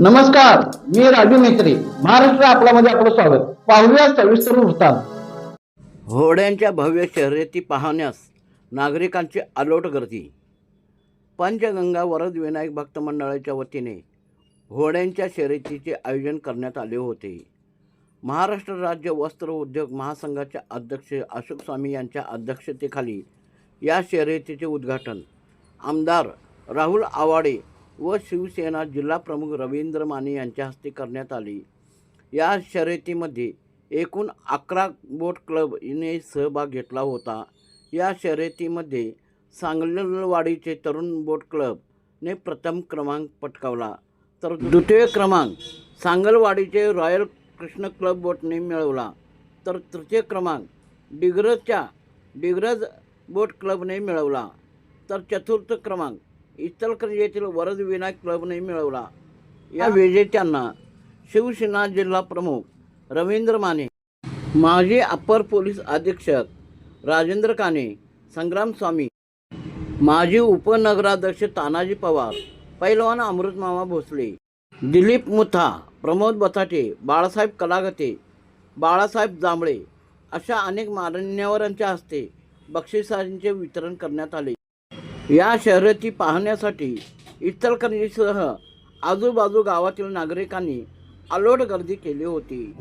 नमस्कार मी राजू मेत्री महाराष्ट्र आपल्यामध्ये आपलं स्वागत. पाहूया सविस्तर वृत्तांत. घोड्यांच्या भव्य शर्यती पाहण्यास नागरिकांची अलोट गर्दी. पंचगंगा वरद विनायक भक्त मंडळाच्या वतीने घोड्यांच्या शर्यतीचे आयोजन करण्यात आले होते. महाराष्ट्र राज्य वस्त्र उद्योग महासंघाच्या अध्यक्ष अशोक स्वामी यांच्या अध्यक्षतेखाली या शर्यतीचे उद्घाटन आमदार राहुल आवाडे व शिवसेना जिल्हाप्रमुख रवींद्र माने यांच्या हस्ते करण्यात आली. या शर्यतीमध्ये एकूण अकरा बोट क्लबने सहभाग घेतला होता. या शर्यतीमध्ये सांगलवाडीचे तरुण बोट क्लबने प्रथम क्रमांक पटकावला. तर द्वितीय क्रमांक सांगलवाडीचे रॉयल कृष्ण क्लब बोटने मिळवला. तर तृतीय क्रमांक डिग्रजच्या डिग्रज बोट क्लबने मिळवला. तर चतुर्थ क्रमांक इचलकरंजी येथील वरद विनायक क्लबने मिळवला. या विजेत्यांना शिवसेना जिल्हा प्रमुख रवींद्र माने माजी अप्पर पोलीस अधीक्षक राजेंद्र काने संग्राम स्वामी माजी उपनगराध्यक्ष तानाजी पवार पैलवान अमृतमामा भोसले दिलीप मुथा प्रमोद बथाटे बाळासाहेब कलागते बाळासाहेब जांभळे अशा अनेक मान्यवरांच्या हस्ते बक्षिसांचे वितरण करण्यात आले. या शर्यती पाहण्यासाठी इचलकरंजीसह आजूबाजू गावातील नागरिकांनी अलोट गर्दी केली होती.